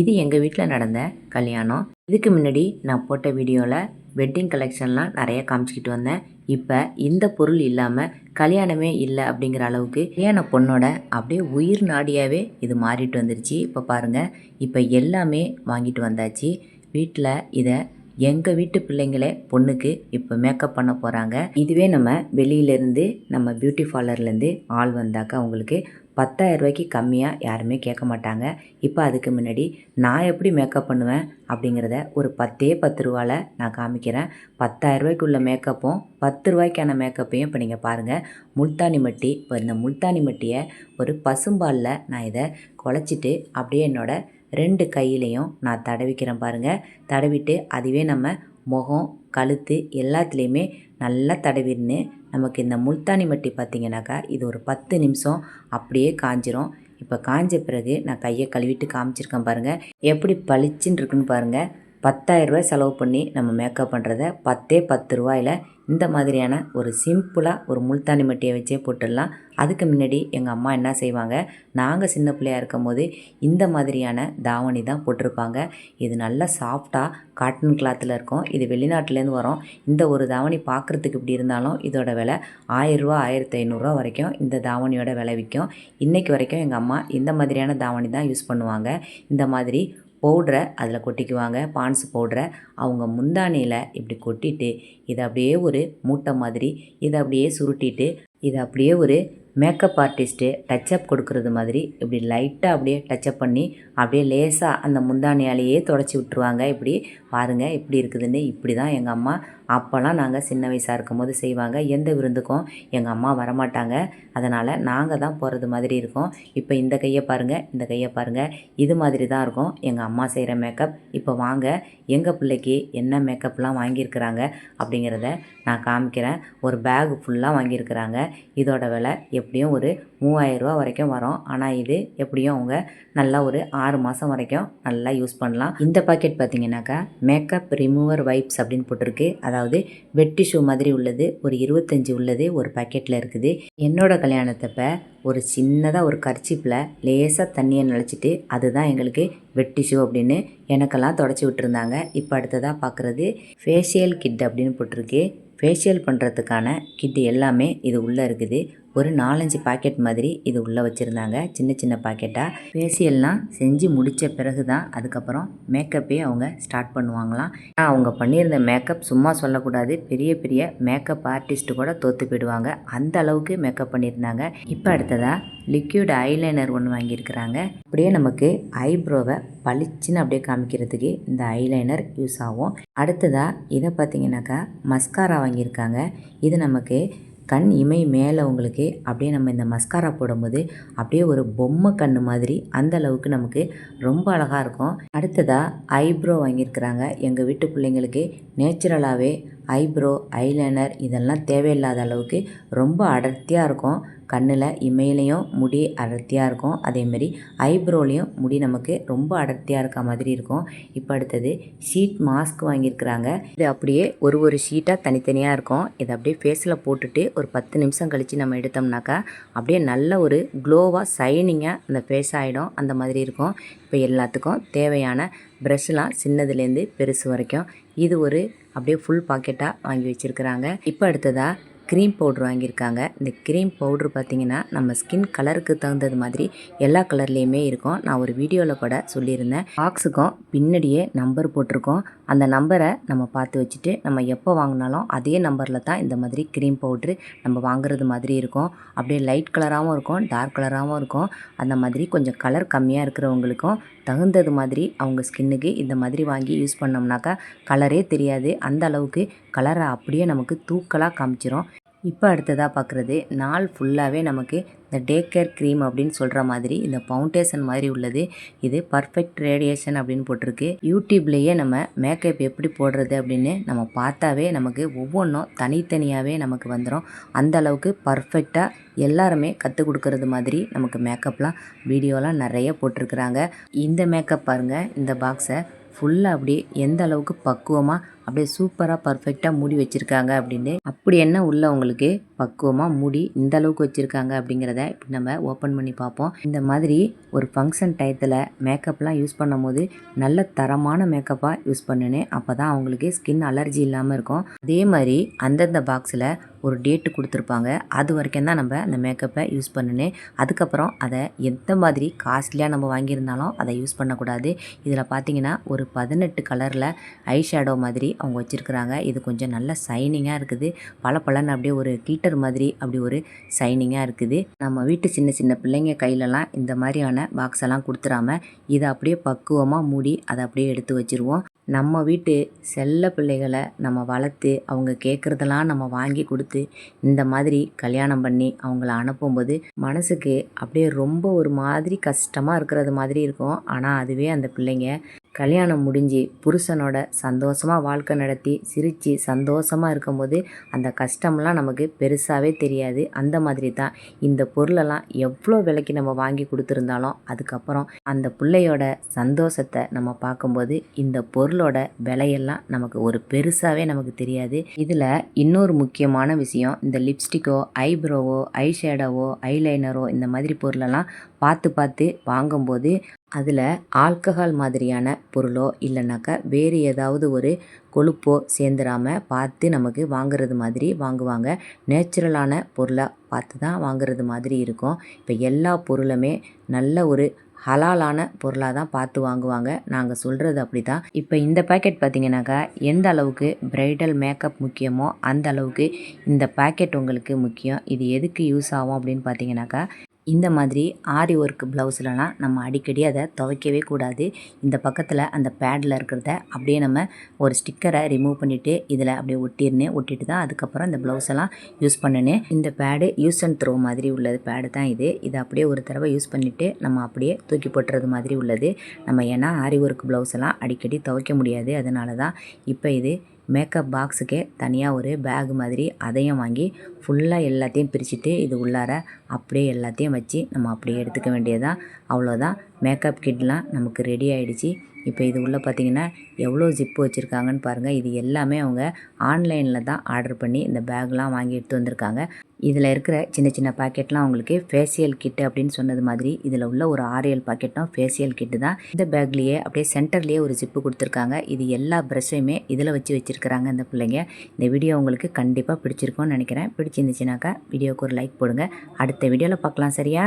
இது எங்கள் வீட்டில் நடந்த கல்யாணம். இதுக்கு முன்னாடி நான் போட்ட வீடியோவில் வெட்டிங் கலெக்ஷன்லாம் நிறைய காமிச்சிக்கிட்டு வந்தேன். இப்போ இந்த பொருள் இல்லாமல் கல்யாணமே இல்லை அப்படிங்கிற அளவுக்கு கல்யாண பொண்ணோட அப்படியே உயிர் நாடியாகவே இது மாறிட்டு வந்துருச்சு. இப்போ பாருங்கள் இப்போ எல்லாமே வாங்கிட்டு வந்தாச்சு. வீட்டில் இதை எங்கள் வீட்டு பிள்ளைங்களே பொண்ணுக்கு இப்போ மேக்கப் பண்ண போகிறாங்க இதுவே நம்ம வெளியிலேருந்து நம்ம பியூட்டி பார்லர்லேருந்து ஆள் வந்தாக்கா அவங்களுக்கு பத்தாயிரம் ரூபாய்க்கு கம்மியாக யாருமே கேட்க மாட்டாங்க. இப்போ அதுக்கு முன்னாடி நான் எப்படி மேக்கப் பண்ணுவேன் அப்படிங்கிறத ஒரு பத்தே பத்து ரூபாவில் நான் காமிக்கிறேன். பத்தாயிரம் ரூபாய்க்குள்ள மேக்கப்பும் பத்து ரூபாய்க்கான மேக்கப்பையும் இப்போ நீங்கள் பாருங்கள் முல்தானி மட்டி இப்போ இந்த முல்தானி மட்டியை ஒரு பசும்பாலில் நான் இதை குழச்சிட்டு அப்படியே என்னோடய ரெண்டு கையிலையும் நான் தடவிக்கிறேன் பாருங்கள் தடவிட்டு அதுவே நம்ம முகம் கழுத்து எல்லாத்துலேயுமே நல்லா தடவின்னு நமக்கு இந்த முல்தானி மட்டி பார்த்திங்கனாக்கா இது ஒரு பத்து நிமிஷம் அப்படியே காஞ்சிரும். இப்போ காஞ்ச பிறகு நான் கையை கழுவிட்டு காமிச்சிருக்கேன் பாருங்கள் எப்படி பளிச்சுன்னு இருக்குன்னு பாருங்கள் பத்தாயிரரூபாய் செலவு பண்ணி நம்ம மேக்கப் பண்ணுறத பத்தே பத்து ரூபாயில் இந்த மாதிரியான ஒரு சிம்பிளாக ஒரு முல்தானி மட்டியை வச்சே போட்டுடலாம். அதுக்கு முன்னாடி எங்கள் அம்மா என்ன செய்வாங்க? நாங்கள் சின்ன பிள்ளையாக இருக்கும் போது இந்த மாதிரியான தாவணி தான் போட்டிருப்பாங்க. இது நல்லா சாஃப்டாக காட்டன் கிளாத்தில் இருக்கும். இது வெளிநாட்டிலேருந்து வரும். இந்த ஒரு தாவணி பார்க்குறதுக்கு இப்படி இருந்தாலும் இதோட விலை ஆயிரரூவா ஆயிரத்தி ஐநூறுரூவா வரைக்கும் இந்த தாவணியோட விலை விற்கும். இன்றைக்கி வரைக்கும் எங்கள் அம்மா இந்த மாதிரியான தாவணி தான் யூஸ் பண்ணுவாங்க. இந்த மாதிரி பவுட்ரை அதில் கொட்டிக்குவாங்க பான்ஸ் பவுட்ரை. அவங்க முந்தானையில் இப்படி கொட்டிட்டு இதை அப்படியே ஒரு மூட்டை மாதிரி இதை அப்படியே சுருட்டிட்டு இதை அப்படியே ஒரு மேக்கப் ஆர்டிஸ்ட்டு டச்சப் கொடுக்குறது மாதிரி இப்படி லைட்டாக அப்படியே டச்சப் பண்ணி அப்படியே லேசாக அந்த முந்தானியாலேயே தொடச்சி விட்ருவாங்க இப்படி பாருங்கள் இப்படி இருக்குதுன்னு. இப்படி தான் எங்கள் அம்மா அப்போல்லாம் நாங்கள் சின்ன வயசாக இருக்கும் போது செய்வாங்க. எந்த விருந்துக்கும் எங்கள் அம்மா வரமாட்டாங்க. அதனால் நாங்கள் தான் போகிறது மாதிரி இருக்கும். இப்போ இந்த கையை பாருங்கள் இந்த கையை பாருங்கள் இது மாதிரி தான் இருக்கும். எங்கள் அம்மா செய்கிற மேக்கப் இப்போ வாங்க எங்கள் பிள்ளைக்கு என்ன மேக்கப்லாம் வாங்கியிருக்கிறாங்க அப்படிங்கிறத நான் காமிக்கிறேன். ஒரு பேக் ஃபுல்லாக வாங்கியிருக்கிறாங்க. இதோட விலை எப்படியும் ஒரு மூவாயிரரூவா வரைக்கும் வரும். ஆனால் இது எப்படியும் அவங்க நல்லா ஒரு ஆறு மாதம் வரைக்கும் நல்லா யூஸ் பண்ணலாம். இந்த பாக்கெட் பார்த்தீங்கன்னாக்கா மேக்கப் ரிமூவர் வைப்ஸ் அப்படின்னு போட்டிருக்கு. அதாவது வெட்டி ஷூ மாதிரி உள்ளது ஒரு இருபத்தஞ்சி உள்ளது ஒரு பாக்கெட்டில் இருக்குது. என்னோடய கல்யாணத்தப்ப ஒரு சின்னதாக ஒரு கர்ச்சிப்பில் லேசாக தண்ணியை நினச்சிட்டு அதுதான் எங்களுக்கு வெட்டி ஷூ அப்படின்னு எனக்கெல்லாம் தொடச்சி விட்டுருந்தாங்க. இப்போ அடுத்ததாக பார்க்குறது ஃபேஷியல் கிட் அப்படின்னு போட்டிருக்கு. ஃபேஷியல் பண்ணுறதுக்கான கிட் எல்லாமே இது உள்ளே இருக்குது. ஒரு நாலஞ்சு பாக்கெட் மாதிரி இது உள்ளே வச்சுருந்தாங்க. சின்ன சின்ன பாக்கெட்டாக ஃபேஷியல்லாம் செஞ்சு முடித்த பிறகு தான் அதுக்கப்புறம் மேக்கப்பே அவங்க ஸ்டார்ட் பண்ணுவாங்களாம். ஆனால் அவங்க பண்ணியிருந்த மேக்கப் சும்மா சொல்லக்கூடாது. பெரிய பெரிய மேக்கப் ஆர்டிஸ்ட்டு கூட தோற்று போயிடுவாங்க. அந்த அளவுக்கு மேக்கப் பண்ணியிருந்தாங்க. இப்போ அடுத்ததாக லிக்யூட் ஐலைனர் ஒன்று வாங்கியிருக்கிறாங்க. அப்படியே நமக்கு ஐப்ரோவை பளிச்சுன்னு அப்படியே காமிக்கிறதுக்கு இந்த ஐலைனர் யூஸ் ஆகும். அடுத்ததாக இதை பார்த்தீங்கன்னாக்கா மஸ்காரா வாங்கியிருக்காங்க. இது நமக்கு கண் இமை மேலே உங்களுக்கு அப்படியே நம்ம இந்த மஸ்காரா போடும்போது அப்படியே ஒரு பொம்மை கண் மாதிரி அந்த அளவுக்கு நமக்கு ரொம்ப அழகாக இருக்கும். அடுத்ததாக ஐப்ரோ வாங்கியிருக்கிறாங்க. எங்கள் வீட்டு பிள்ளைங்களுக்கு நேச்சுரலாகவே ஐப்ரோ ஐலைனர் இதெல்லாம் தேவையில்லாத அளவுக்கு ரொம்ப அடர்த்தியாக இருக்கும். கண்ணில் இமையிலையும் முடி அடர்த்தியாக இருக்கும். அதேமாரி ஐப்ரோலையும் முடி நமக்கு ரொம்ப அடர்த்தியாக இருக்க மாதிரி இருக்கும். இப்போ அடுத்தது ஷீட் மாஸ்க் வாங்கியிருக்கிறாங்க. இது அப்படியே ஒரு ஒரு ஷீட்டாக தனித்தனியாக இருக்கும். இதை அப்படியே ஃபேஸில் போட்டுட்டு ஒரு பத்து நிமிஷம் கழித்து நம்ம எடுத்தோம்னாக்கா அப்படியே நல்ல ஒரு க்ளோவாக சைனிங்காக அந்த ஃபேஸ் ஆகிடும் அந்த மாதிரி இருக்கும். இப்போ எல்லாத்துக்கும் தேவையான ப்ரெஷ்லாம் சின்னதுலேருந்து பெருசு வரைக்கும். இது ஒரு அப்படியே ஃபுல் பாக்கெட்டாக வாங்கி வச்சுருக்கிறாங்க. இப்போ அடுத்ததாக க்ரீம் பவுட்ரு வாங்கியிருக்காங்க. இந்த க்ரீம் பவுட்ரு பார்த்திங்கன்னா நம்ம ஸ்கின் கலருக்கு தகுந்தது மாதிரி எல்லா கலர்லேயுமே இருக்கும். நான் ஒரு வீடியோவில் கூட சொல்லியிருந்தேன். பாக்ஸுக்கும் பின்னாடியே நம்பர் போட்டிருக்கோம். அந்த நம்பரை நம்ம பார்த்து வச்சுட்டு நம்ம எப்போ வாங்கினாலும் அதே நம்பரில் தான் இந்த மாதிரி க்ரீம் பவுட்ரு நம்ம வாங்குறது மாதிரி இருக்கும். அப்படியே லைட் கலராகவும் இருக்கும் டார்க் கலராகவும் இருக்கும். அந்த மாதிரி கொஞ்சம் கலர் கம்மியாக இருக்கிறவங்களுக்கும் தகுந்தது மாதிரி அவங்க ஸ்கின்னுக்கு இந்த மாதிரி வாங்கி யூஸ் பண்ணோம்னாக்கா கலரே தெரியாது. அந்த அளவுக்கு கலரை அப்படியே நமக்கு தூக்கலாக காமிச்சிரும். இப்போ அடுத்ததாக பார்க்குறது நாள் ஃபுல்லாகவே நமக்கு இந்த டே கேர் க்ரீம் அப்படின்னு சொல்கிற மாதிரி இந்த ஃபவுண்டேஷன் மாதிரி உள்ளது. இது பர்ஃபெக்ட் ரேடியேஷன் அப்படின்னு போட்டிருக்கு. யூடியூப்லேயே நம்ம மேக்கப் எப்படி போடுறது அப்படின்னு நம்ம பார்த்தாவே நமக்கு ஒவ்வொன்றும் தனித்தனியாகவே நமக்கு வந்துடும் அந்த அளவுக்கு பர்ஃபெக்டாக எல்லாருமே கற்றுக் கொடுக்கறது மாதிரி நமக்கு மேக்கப்லாம் வீடியோலாம் நிறைய போட்டிருக்கிறாங்க. இந்த மேக்கப் பாருங்கள் இந்த பாக்ஸை ஃபுல்லாக அப்படியே எந்த அளவுக்கு பக்குவமாக அப்படியே சூப்பராக பர்ஃபெக்டாக மூடி வச்சுருக்காங்க அப்படின்னு அப்படி என்ன உள்ள உங்களுக்கு பக்குவமாக மூடி இந்த அளவுக்கு வச்சுருக்காங்க அப்படிங்கிறத இப்போ நம்ம ஓப்பன் பண்ணி பார்ப்போம். இந்த மாதிரி ஒரு ஃபங்க்ஷன் டயத்தில் மேக்கப்லாம் யூஸ் பண்ணும்போது நல்ல தரமான மேக்கப்பாக யூஸ் பண்ணுனேன். அப்போ தான் அவங்களுக்கு ஸ்கின் அலர்ஜி இல்லாமல் இருக்கும். அதே மாதிரி அந்தந்த பாக்ஸில் ஒரு டேட்டு கொடுத்துருப்பாங்க. அது வரைக்கும் தான் நம்ம அந்த மேக்கப்பை யூஸ் பண்ணணும். அதுக்கப்புறம் அதை எந்த மாதிரி காஸ்ட்லியாக நம்ம வாங்கியிருந்தாலும் அதை யூஸ் பண்ணக்கூடாது. இதில் பார்த்தீங்கன்னா ஒரு பதினெட்டு கலரில் ஐ ஷேடோ மாதிரி அவங்க வச்சுருக்குறாங்க. இது கொஞ்சம் நல்ல சைனிங்காக இருக்குது. பல பலன்னு அப்படியே ஒரு கீட்டர் மாதிரி அப்படி ஒரு சைனிங்காக இருக்குது. நம்ம வீட்டு சின்ன சின்ன பிள்ளைங்க கையிலலாம் இந்த மாதிரியான பாக்ஸ் எல்லாம் கொடுத்துறாம இதை அப்படியே பக்குவமாக மூடி அதை அப்படியே எடுத்து வச்சுருவோம். நம்ம வீட்டு செல்ல பிள்ளைகளை நம்ம வளர்த்து அவங்க கேட்குறதெல்லாம் நம்ம வாங்கி கொடுத்து இந்த மாதிரி கல்யாணம் பண்ணி அவங்கள அனுப்பும்போது மனசுக்கு அப்படியே ரொம்ப ஒரு மாதிரி கஷ்டமாக இருக்கிறது மாதிரி இருக்கும். ஆனால் அதுவே அந்த பிள்ளைங்க கல்யாணம் முடிஞ்சு புருஷனோட சந்தோஷமாக வாழ்க்கை நடத்தி சிரித்து சந்தோஷமாக இருக்கும்போது அந்த கஷ்டம்லாம் நமக்கு பெருசாகவே தெரியாது. அந்த மாதிரி தான் இந்த பொருளெல்லாம் எவ்வளோ விலைக்கு நம்ம வாங்கி கொடுத்துருந்தாலும் அதுக்கப்புறம் அந்த பிள்ளையோட சந்தோஷத்தை நம்ம பார்க்கும்போது இந்த பொருளோட விலையெல்லாம் நமக்கு ஒரு பெருசாகவே நமக்கு தெரியாது. இதில் இன்னொரு முக்கியமான விஷயம் இந்த லிப்ஸ்டிக்கோ ஐப்ரோவோ ஐ ஷேடோவோ ஐலைனரோ இந்த மாதிரி பொருளெல்லாம் பார்த்து பார்த்து வாங்கும்போது அதில் ஆல்கஹால் மாதிரியான பொருளோ இல்லைனாக்கா வேறு ஏதாவது ஒரு கொழுப்போ சேர்ந்துடாமல் பார்த்து நமக்கு வாங்குறது மாதிரி வாங்குவாங்க. நேச்சுரலான பொருளை பார்த்து தான் வாங்குறது மாதிரி இருக்கும். இப்போ எல்லா பொருளுமே நல்ல ஒரு ஹலாலான பொருளாக தான் பார்த்து வாங்குவாங்க. நாங்கள் சொல்கிறது அப்படி தான் இப்போ இந்த பேக்கெட் பார்த்தீங்கன்னாக்கா எந்த அளவுக்கு பிரைடல் மேக்கப் முக்கியமோ அந்த அளவுக்கு இந்த பேக்கெட் உங்களுக்கு முக்கியம். இது எதுக்கு யூஸ் ஆகும் அப்படின்னு பார்த்தீங்கன்னாக்கா இந்த மாதிரி ஆரி ஒர்க் ப்ளவுஸ்லலாம் நம்ம அடிக்கடி அதை துவைக்கவே கூடாது. இந்த பக்கத்தில் அந்த பேடில் இருக்கிறத அப்படியே நம்ம ஒரு ஸ்டிக்கரை ரிமூவ் பண்ணிவிட்டு இதில் அப்படியே ஒட்டிருனேன் ஒட்டிட்டு தான் அதுக்கப்புறம் இந்த ப்ளவுஸ் எல்லாம் யூஸ் பண்ணினேன் இந்த பேடு யூஸ் அண்ட் த்ரோ மாதிரி உள்ளது பேடு தான் இது. இதை அப்படியே ஒரு தடவை யூஸ் பண்ணிவிட்டு நம்ம அப்படியே தூக்கி போட்டுறது மாதிரி உள்ளது. நம்ம ஏன்னா ஆரி ஒர்க் ப்ளவுஸ் எல்லாம் அடிக்கடி துவைக்க முடியாது. அதனால தான் இப்போ இது மேக்கப் பாக்ஸுக்கே தனியாக ஒரு பேக் மாதிரி அதையும் வாங்கி ஃபுல்லாக எல்லாத்தையும் பிரிச்சுட்டு இது உள்ளார அப்படியே எல்லாத்தையும் வச்சு நம்ம அப்படியே எடுத்துக்க வேண்டியதான் அவ்வளோதான் மேக்கப் கிட்லாம் நமக்கு ரெடி ஆகிடுச்சி இப்போ இது உள்ளே பார்த்தீங்கன்னா எவ்வளோ ஜிப்பு வச்சுருக்காங்கன்னு பாருங்கள் இது எல்லாமே அவங்க ஆன்லைனில் தான் ஆர்டர் பண்ணி இந்த பேக்லாம் வாங்கி எடுத்து வந்திருக்காங்க. இதில் இருக்கிற சின்ன சின்ன பாக்கெட்லாம் அவங்களுக்கு ஃபேஷியல் கிட்டு அப்படின்னு சொன்னது மாதிரி இதில் உள்ள ஒரு ஆரியல் பாக்கெட்டும் ஃபேஷியல் கிட்டு தான். இந்த பேக்லேயே அப்படியே சென்டர்லேயே ஒரு ஜிப்பு கொடுத்துருக்காங்க. இது எல்லா ப்ரெஷ்ஷையுமே இதில் வச்சு வச்சுருக்கிறாங்க இந்த பிள்ளைங்க. இந்த வீடியோ உங்களுக்கு கண்டிப்பாக பிடிச்சிருக்கும்னு நினைக்கிறேன். பிடிச்சிருந்துச்சுனாக்கா வீடியோவுக்கு ஒரு லைக் போடுங்க. அடுத்த வீடியோவில் பார்க்கலாம் சரியா?